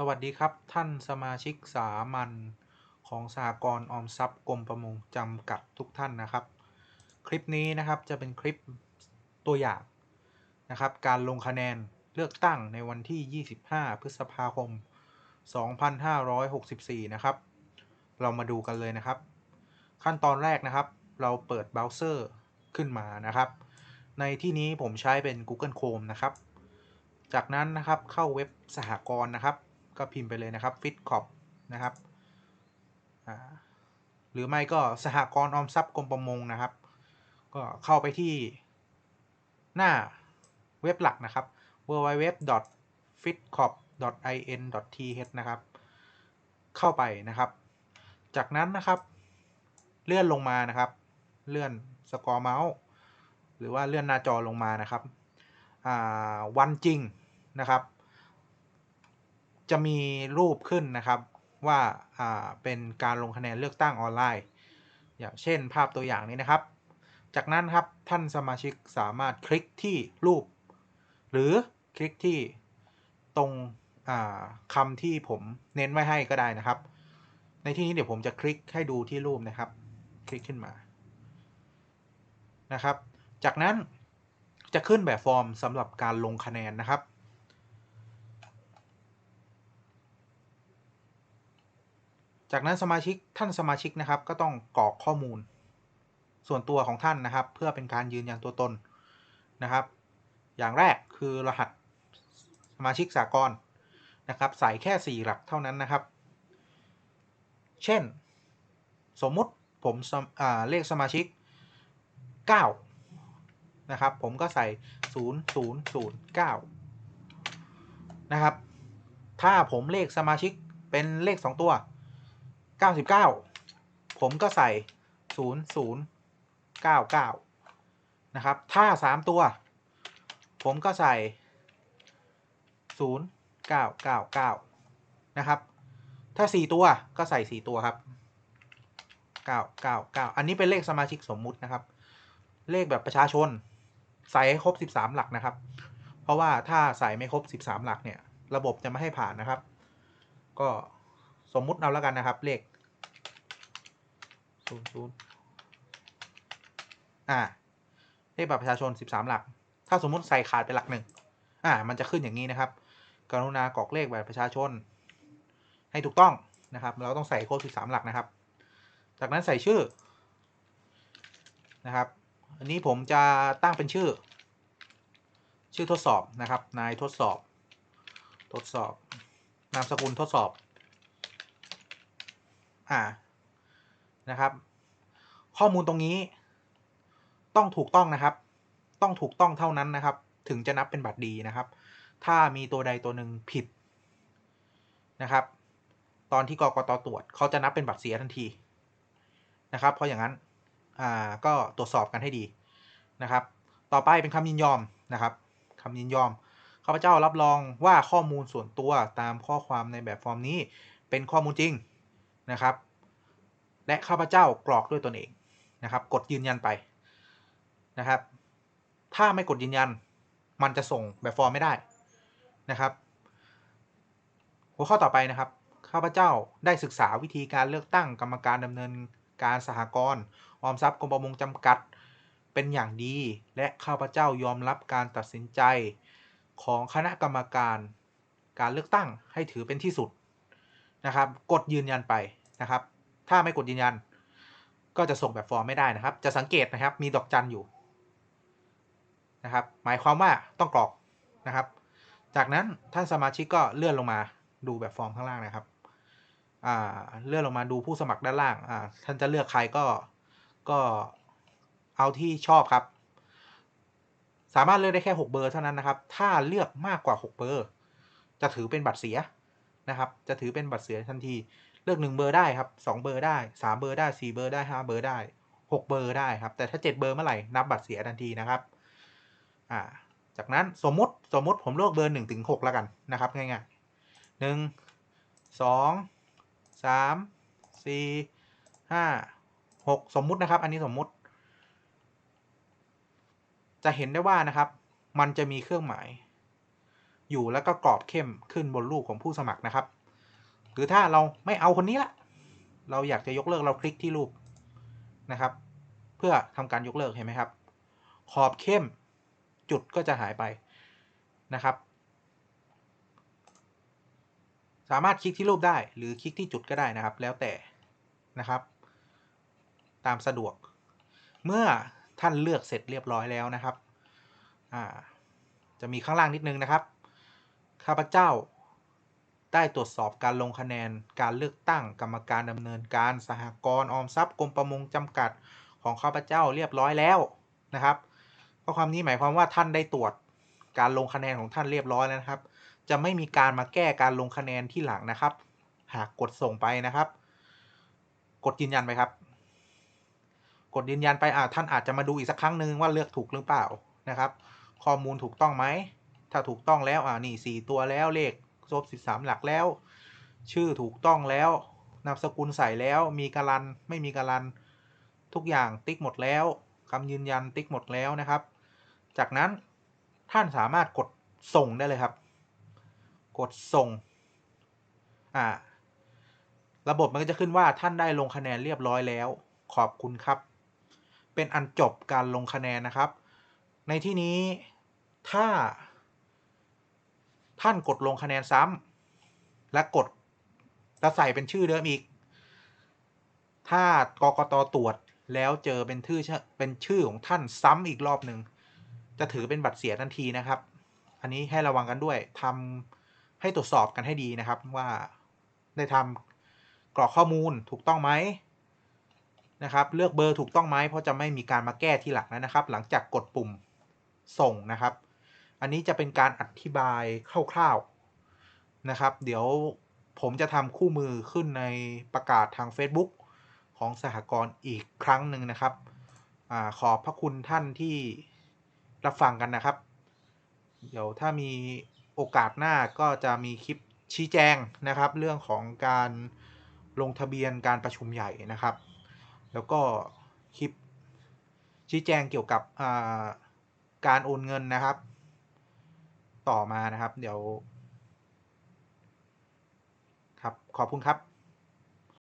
สวัสดีครับท่านสมาชิกสามัญของสหกรณ์ออมทรัพย์กรมประมงจำกัดทุกท่านนะครับ คลิปนี้นะครับจะเป็นคลิปตัวอย่างนะครับ การลงคะแนนเลือกตั้งในวันที่ 25 พฤษภาคม 2564 นะครับ เรามาดูกันเลยนะครับ ขั้นตอนแรกนะครับ เราเปิดเบราว์เซอร์ขึ้นมานะครับ ในที่นี้ผมใช้เป็น Google Chrome นะครับ จากนั้นนะครับเข้าเว็บสหกรณ์นะครับ ก็พิมพ์ไปเลยนะครับ f i t c o p นะครับหรือไม่ก็สหกรณ์ออมทรัพย์กรมประมงนะครับ ก็เข้าไปที่หน้าเว็บหลักนะครับ www.fitcop.in.th นะครับ เข้าไปนะครับ จากนั้นนะครับเลื่อนลงมานะครับ เลื่อนสกอร์เมาส์หรือว่าเลื่อนหน้าจอลงมานะครับวันจริงนะครับ จะมีรูปขึ้นนะครับว่าเป็นการลงคะแนนเลือกตั้งออนไลน์ อย่างเช่นภาพตัวอย่างนี้นะครับ จากนั้นครับท่านสมาชิกสามารถคลิกที่รูป หรือคลิกที่ตรงคำที่ผมเน้นไว้ให้ก็ได้นะครับ ในที่นี้เดี๋ยวผมจะคลิกให้ดูที่รูปนะครับ คลิกขึ้นมานะครับ จากนั้นจะขึ้นแบบฟอร์มสำหรับการลงคะแนนนะครับ จากนั้นสมาชิกท่านสมาชิกนะครับ ก็ต้องกรอกข้อมูล ส่วนตัวของท่านนะครับ เพื่อเป็นการยืนยันตัวตนนะครับ อย่างแรกคือรหัสสมาชิกสากลนะครับ ใส่แค่ 4 หลักเท่านั้นนะครับ เช่น สมมุติผมเลขสมาชิก 9 นะครับ ผมก็ใส่ 0009 นะครับ ถ้าผมเลขสมาชิกเป็นเลข 2 ตัว 99ผมก็ใส่0099นะครับ ถ้า3ตัว ผมก็ใส่0999นะครับ ถ้า4ตัวก็ใส่4ตัวครับ999อันนี้เป็นเลขสมาชิกสมมุตินะครับ เลขแบบประชาชน ใส่ให้ครบ13หลักนะครับ เพราะว่าถ้าใส่ไม่ครบ13หลักเนี่ย ระบบจะไม่ให้ผ่านนะครับ ก็ สมมุติเอาแล้วกันนะครับ เลข0 0อ่า เลขบัตรประชาชน13หลัก ถ้าสมมุติใส่ขาดไปหลักหนึ่งอ่า มันจะขึ้นอย่างนี้นะครับ กรุณากรอกเลขบัตรประชาชน ให้ถูกต้องนะครับ เราต้องใส่โครบ13หลักนะครับ จากนั้นใส่ชื่อนะครับ อันนี้ผมจะตั้งเป็นชื่อ ชื่อทดสอบนะครับ นายทดสอบ ทดสอบ นามสกุลทดสอบ อ่านะครับ ข้อมูลตรงนี้ ต้องถูกต้องนะครับ ต้องถูกต้องเท่านั้นนะครับ ถึงจะนับเป็นบัตรดีนะครับ ถ้ามีตัวใดตัวหนึ่งผิดนะครับ ตอนที่กกตตรวจเขาจะนับเป็นบัตรเสียทันทีนะครับ เพราะอย่างนั้นอ่าก็ตรวจสอบกันให้ดีนะครับ ต่อไปเป็นคำยินยอมนะครับคำยินยอมข้าพเจ้ารับรองว่าข้อมูลส่วนตัวตามข้อความในแบบฟอร์มนี้เป็นข้อมูลจริง นะครับ และข้าพเจ้ากรอกด้วยตนเองนะครับ กดยืนยันไปนะครับ ถ้าไม่กดยืนยัน มันจะส่งแบบฟอร์มไม่ได้นะครับ หัวข้อต่อไปนะครับข้าพเจ้าได้ศึกษาวิธีการเลือกตั้งกรรมการดำเนินการสหกรณ์ออมทรัพย์กรมประมงจำกัดเป็นอย่างดี และข้าพเจ้ายอมรับการตัดสินใจของคณะกรรมการการเลือกตั้งให้ถือเป็นที่สุดนะครับ กดยืนยันไป นะครับ ถ้าไม่กดยืนยัน ก็จะส่งแบบฟอร์มไม่ได้นะครับ จะสังเกตนะครับมีดอกจันอยู่นะครับ หมายความว่าต้องกรอกนะครับ จากนั้นท่านสมาชิกก็เลื่อนลงมาดูแบบฟอร์มข้างล่างนะครับเลื่อนลงมาดูผู้สมัครด้านล่างท่านจะเลือกใครก็ก็เอาที่ชอบครับ สามารถเลือกได้แค่ 6 เบอร์เท่านั้นนะครับ ถ้าเลือกมากกว่า 6 เบอร์ จะถือเป็นบัตรเสียนะครับ จะถือเป็นบัตรเสียทันที ลือก1เบอร์ได้ครับ2เบอร์ได้3เบอร์ได้4เบอร์ได้5เบอร์ได้6เบอร์ได้ครับ แต่ถ้า7เบอร์เมื่อไหร่นับบัตรเสียทันทีนะครับอ่าจากนั้นสมมติสมมติผมเลือกเบอร์1ถึง6แล้วกันนะครับง่ายๆ1 2 3 4 5 6สมมุตินะครับ อันนี้สมมุติ จะเห็นได้ว่านะครับ มันจะมีเครื่องหมาย อยู่แล้วก็กรอบเข้มขึ้นบนรูปของผู้สมัครนะครับ รือถ้าเราไม่เอาคนนี้ละ เราอยากจะยกเลิกเราคลิกที่รูปนะครับ เพื่อทำการยกเลิกเห็นไหมครับ ขอบเข้มจุดก็จะหายไปนะครับ สามารถคลิกที่รูปได้หรือคลิกที่จุดก็ได้นะครับ แล้วแต่นะครับ ตามสะดวก เมื่อท่านเลือกเสร็จเรียบร้อยแล้วนะครับจะมีข้างล่างนิดนึงนะครับ ข้าพเจ้า ได้ตรวจสอบการลงคะแนนการเลือกตั้งกรรมการดำเนินการสหกรณ์ออมทรัพย์กรมประมงจำกัดของข้าพเจ้าเรียบร้อยแล้วนะครับข้อความนี้หมายความว่าท่านได้ตรวจการลงคะแนนของท่านเรียบร้อยแล้วนะครับ จะไม่มีการมาแก้การลงคะแนนที่หลังนะครับ หากกดส่งไปนะครับ กดยืนยันไปครับ กดยืนยันไปอ่าท่านอาจจะมาดูอีกสักครั้งหนึ่งว่าเลือกถูกหรือเปล่านะครับ ข้อมูลถูกต้องไหมถ้าถูกต้องแล้วอ่านี่สี่ตัวแล้วเลข ครบสิบสามหลักแล้ว ชื่อถูกต้องแล้วนามสกุลใส่แล้วมีการันไม่มีการันทุกอย่างติ๊กหมดแล้วคำยืนยันติ๊กหมดแล้วนะครับ จากนั้นท่านสามารถกดส่งได้เลยครับ กดส่งอ่าระบบมันก็จะขึ้นว่าท่านได้ลงคะแนนเรียบร้อยแล้ว ขอบคุณครับ เป็นอันจบการลงคะแนนนะครับ ในที่นี้ถ้า ท่านกดลงคะแนนซ้ำและกดแล้วใส่เป็นชื่อเดิมอีก ถ้ากกตตรวจแล้วเจอเป็นชื่อเป็นชื่อของท่านซ้ำอีกรอบหนึ่งจะถือเป็นบัตรเสียทันทีนะครับ อันนี้ให้ระวังกันด้วยทำให้ตรวจสอบกันให้ดีนะครับว่าได้ทำกรอกข้อมูลถูกต้องไหมนะครับ เลือกเบอร์ถูกต้องไหมเพราะจะไม่มีการมาแก้ทีหลังนะครับ หลังจากกดปุ่มส่งนะครับ อันนี้จะเป็นการอธิบายคร่าวๆนะครับ เดี๋ยวผมจะทำคู่มือขึ้นในประกาศทาง Facebook ของสหกรณ์อีกครั้งหนึ่งนะครับอขอบพระคุณท่านที่รับฟังกันนะครับ เดี๋ยวถ้ามีโอกาสหน้าก็จะมีคลิปชี้แจงนะครับ เรื่องของการลงทะเบียนการประชุมใหญ่นะครับ แล้วก็คลิปชี้แจงเกี่ยวกับการโอนเงินนะครับ ต่อมานะครับ เดี๋ยว ครับ ขอบคุณครับ